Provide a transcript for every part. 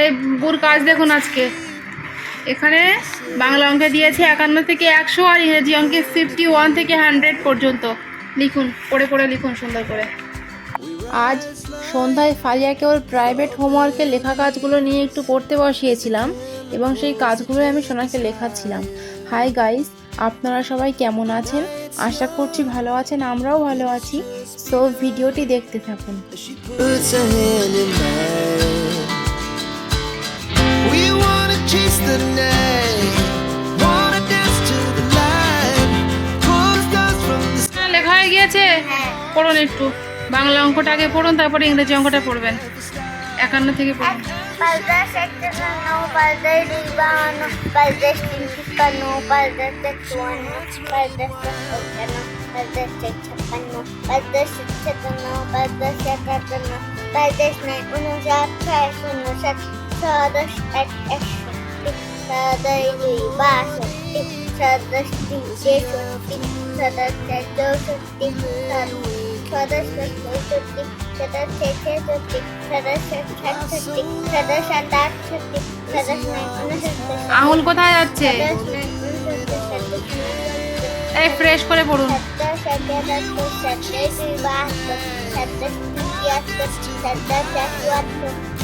এই বুর কাজ দেখুন আজকে। এখানে বাংলা অঙ্কে দিয়েছে একান্ন থেকে একশো আর ইংরেজি অঙ্কে ফিফটি ওয়ান থেকে হান্ড্রেড পর্যন্ত। লিখুন, পড়ে পড়ে লিখুন সুন্দর করে। আজ সন্ধ্যায় ফালিয়াকে ওর প্রাইভেট হোমওয়ার্কের লেখা কাজগুলো নিয়ে একটু পড়তে বসিয়েছিলাম এবং সেই কাজগুলো আমি সোনাকে লেখাচ্ছিলাম। হাই গাইস আপনারা সবাই কেমন আছেন? আশা করছি ভালো আছেন, আমরাও ভালো আছি। সো ভিডিওটি দেখতে থাকুন। লেখা হয়ে গিয়েছে পড়ুন একটু বাংলা অঙ্কটা আগে পড়ুন তারপরে ইংরেজি অঙ্কটা পড়বেন একান্ন থেকে পড়ুন Paldas Tetuano, Paldas Techapano, Paldas Chetano, Paldas Ecatano, Paldas Nai, Unusat, Trai, Unusat, Sadas et Esho, Sadai Ribaso, Sadas Tingesho, Sadas Tedoso, Sadas Sada ini bahasa tik Sada sti jeso tik Sada cendo sti Sada sada এই fresh করে পড়ুন সত্য সত্য সত্য সত্য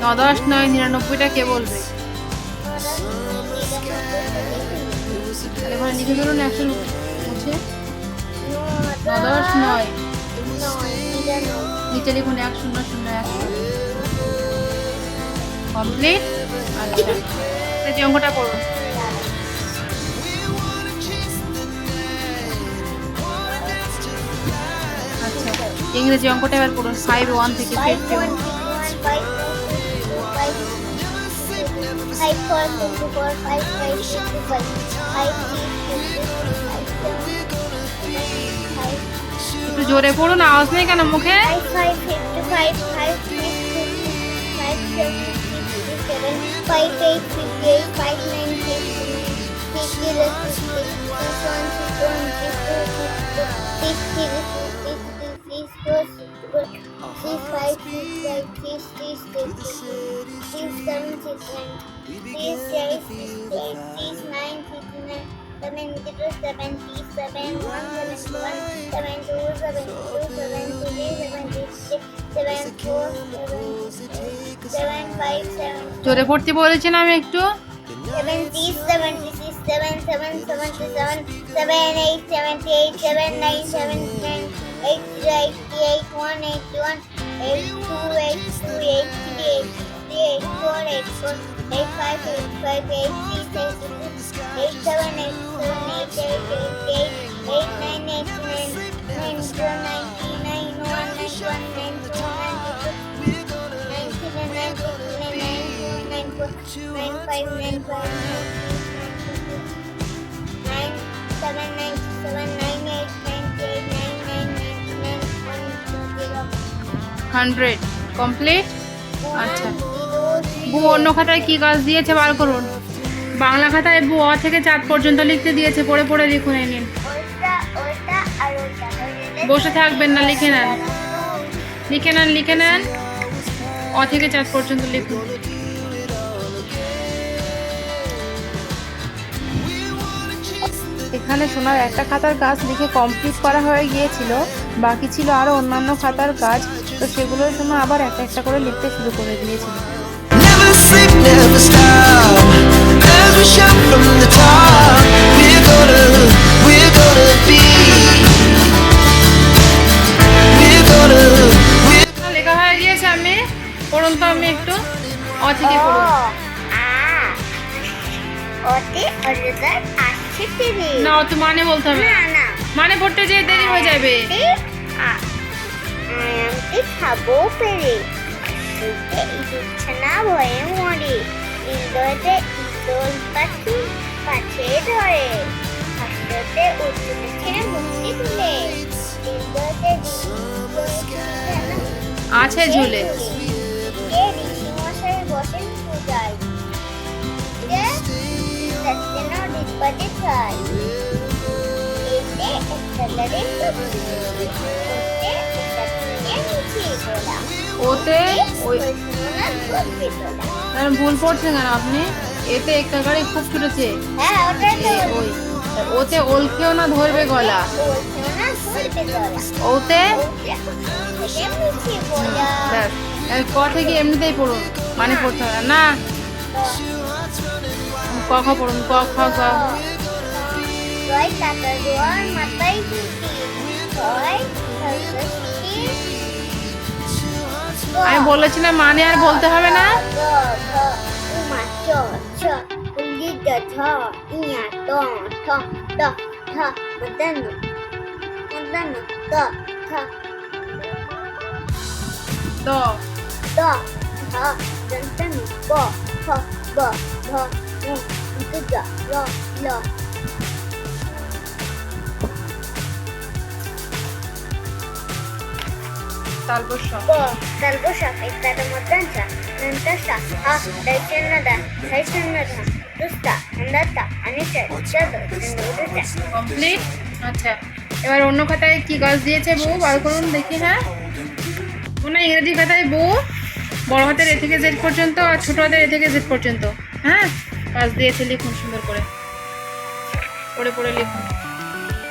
ন দশ নয় নিরানব্বইটা কে বলবে তাহলে লিখে ধরুন একশো মুছে ন দশ নয় নিচে লিখুন এক শূন্য শূন্য এক কমপ্লিট আচ্ছা অঙ্কটা করুন আচ্ছা, ইংরেজি অঙ্কটা এবার করুন ফাইভ ওয়ান থেকে একটু জোরে পড়ুন আওয়াজ নেই কেন মুখে? Five eight fifty eight, five nine nine, six zero fifty, six one six one, six two six two, six three six three, six four six four, six five six five, six six six six seven six nine, six eight six eight, six nine six nine. Seven zero seven three seven one seven one seven two seven two seven three seven six four seven five seven জোরে পড়তে বলেছেন আমি একটু seventy seventy six seven seven seventy seven nine five nine five nine seven nine seven nine eight nine eight nine nine ninety nine one zero. Hundred complete আচ্ছা। বু অন্য খাতায় কি কাজ দিয়েছে? বার করুন। বাংলা খাতায় বু অ থেকে চাঁদ পর্যন্ত লিখতে দিয়েছে। পড়ে পড়ে লিখুন এই নিন। ওইটা ওইটা আর ওইটা বসে থাকবেন না লিখে নেন। লিখে নেন লিখে নেন। অ থেকে চাঁদ পর্যন্ত লিখুন। এখানে সোনার একটা খাতার কাজ লিখে কমপ্লিট করা হয়ে গিয়েছিল। বাকি ছিল আরও অন্যান্য খাতার কাজ তো সেগুলো সোনা আবার একটা একটা করে লিখতে শুরু করে দিয়েছিল। লেখা হয়ে গিয়েছে আমি। পড়ুন তো আমি একটু। অ থেকে পড়ুন। আ ওতে অরুদার আসছে টিভি না অত মানে বলতে হবে মানে পড়তে যেয়ে দেরি হয়ে যাবে খাব পেরে ভয়ে মরে ইন্দোতে ইন্দোল পাখি কাছে ধরে হাসতে উঠতে ছেড়ে মুক্তি তুলে ইন্দোতে আছে ঝুলে লড়ে ওতে ওই আর ভুল পড়ছেন কেন আপনি এতে একটা গাড়ি খুব ছুটেছে হ্যাঁ ওই ওতে ওলকেও না ধরবে গলা। ওতে ক থেকে এমনিতেই পড়ুন মানে পড়তে হবে না। না ক খ পড়ুন ক খ গ টুপি ছয় সরস্বতী আমি বলেছিলাম মানে আর বলতে হবে না ইয়া মদন দ ঠ দ দ ব ফ ব ভ Good job. Roll, roll. Talbusha. Po, talbusha, ektada mudrancha, nantasha, ha, daichanada, daichanada, dusta, andata, anisha, chado, nindudusha. Complete? আচ্ছা এবার অন্য খাতায় কি গাছ দিয়েছে বউ বার করুন দেখি হ্যাঁ মনে ইংরেজি খাতায় বউ বড় হাতের এ থেকে জেড পর্যন্ত আর ছোট হাতের এ থেকে জেড পর্যন্ত হ্যাঁ কাজ দিয়েছে, লিখুন সুন্দর করে। পড়ে পড়ে লিখুন।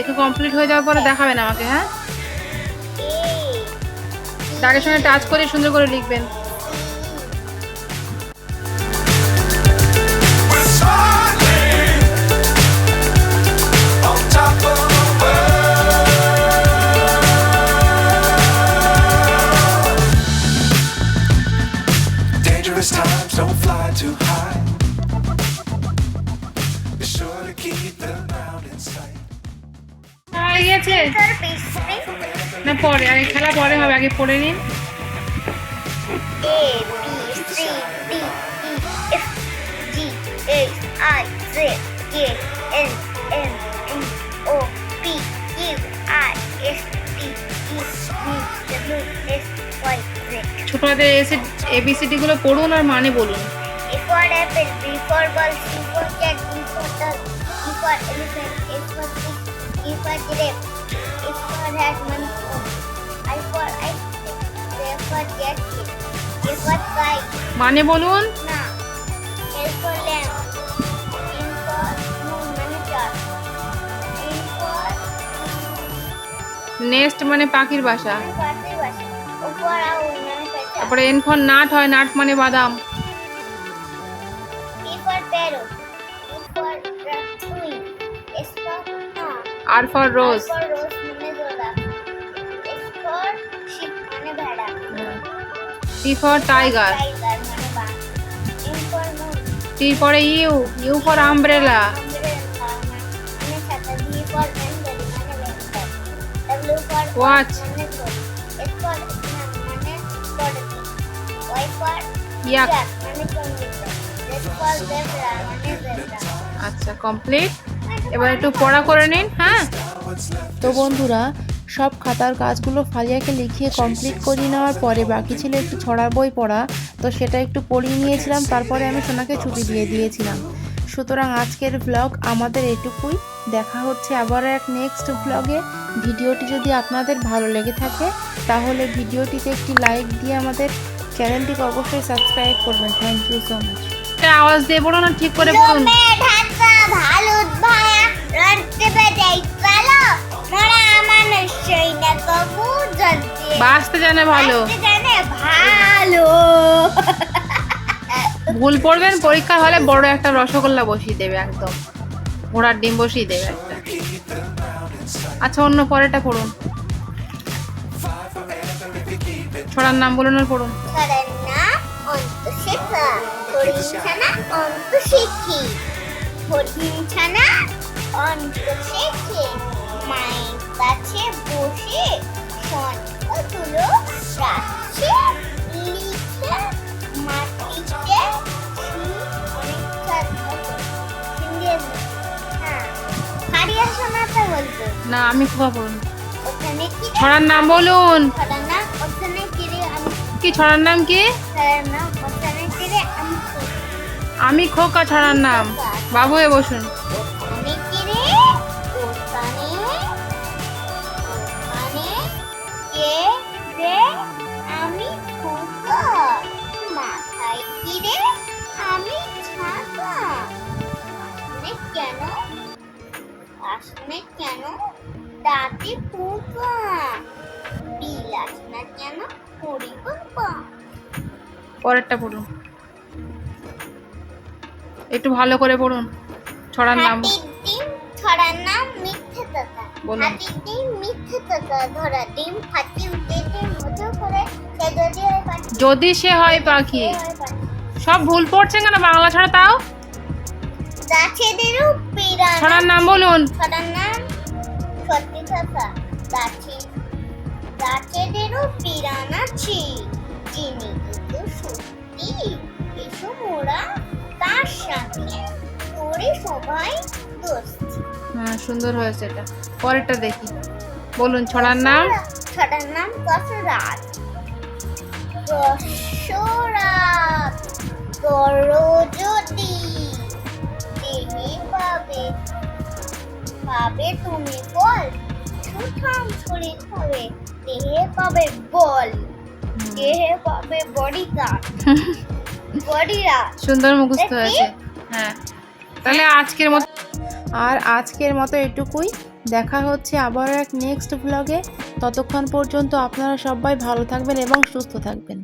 একটু কমপ্লিট হয়ে যাওয়ার পরে দেখাবেন আমাকে হ্যাঁ? দাগের সঙ্গে টাচ করে সুন্দর করে লিখবেন। পরে আগে খেলা পরে হবে আগে পড়ে নিন A B C D E F G H I J K L M N O P Q R S T U V W X Y Z ছোট এসে এবিসিডি গুলো পড়ুন আর মানে বলুন A for apple, B for ball, C for cat, D for dog, E for elephant, H for fish, G for giraffe, H for hat, monkey, I for মানে বলুন না, L for lamb, N for moon, monitor, N for next মানে পাখির বাসা তারপরে N for nut হয় nut মানে বাদাম আর for rose T for tiger T পরে U U for umbrella for yak আচ্ছা কমপ্লিট এবার একটু পড়া করে নিন হ্যাঁ? তো বন্ধুরা সব খাতার কাজগুলো ফালিয়াকে লিখিয়ে কমপ্লিট করিয়ে নেওয়ার পরে বাকি ছিল একটু ছড়া বই পড়া। তো সেটা একটু পড়িয়ে নিয়েছিলাম তারপরে আমি সোনাকে ছুটি দিয়ে দিয়েছিলাম। সুতরাং আজকের ব্লগ আমাদের এটুকুই। দেখা হচ্ছে আবার এক নেক্সট ব্লগে ভিডিওটি যদি আপনাদের ভালো লেগে থাকে তাহলে ভিডিওটিতে একটি লাইক দিয়ে আমাদের চ্যানেলটিকে অবশ্যই সাবস্ক্রাইব করবেন। থ্যাংক ইউ সো মাচ আওয়াজ দিয়ে আর ঠিক করে পড়ুন জানে ভালো। জানে ভালো। ভুল পড়বেন পরীক্ষার হলে বড় একটা রসগোল্লা বসিয়ে দেবে একদম। ঘোড়ার ডিম বসিয়ে দেবে একটা। আচ্ছা অন্য পরেটা পড়ুন। ছড়ার নাম বলুন আর পড়ুন। মায়ের কাছে বসে সন্তগুলো রাখছে লিখে মাটিতে হ্যাঁ না আমি রে? ছড়ার নাম বলুন। কি ছড়ার নাম কি? আমি খোকা ছড়ার নাম। বাবু এ বসুন। কেন? আসনে কেন? দাঁতে পোকা বিলাস না কেন বাবা পরেরটা পড়ুন। একটু ভালো করে পড়ুন। ছড়ার নাম। ছড়ার নাম মিথ্যে কথা। হাতির ডিম মিথ্যে কথা ধরা ডিম ফাটি উঠেছে মতো করে। সে যদি হয় যদি সে হয় পাখি। সব ভুল পড়ছেন কেন? বাংলা ছড়া তাও। গাছেদেরও পিরানা ছড়ার নাম বলুন। ছড়ার নাম সত্যি কথা গাছে গাছেদেরও পিরান আছে যিনি কিন্তু সত্যি এসো মোরা তার সাথে করে সবাই দোস্ত। হ্যাঁ সুন্দর হয়েছে এটা। পরেরটা দেখি। বলুন ছড়ার নাম? ছটার নাম দশরাত দশরাত করো যদি পাবে তুমি বল। সুঠাম শরীর হবে দেহে পাবে বল। দেহে পাবে বডি গার্ড বডি গার্ড সুন্দর মুখস্থ? হয়েছে। হ্যাঁ। তাহলে আজকের মতো আর আজকের মতো এটুকুই। দেখা হচ্ছে আবার এক নেক্সট ব্লগে ততক্ষণ পর্যন্ত আপনারা সবাই ভালো থাকবেন এবং সুস্থ থাকবেন।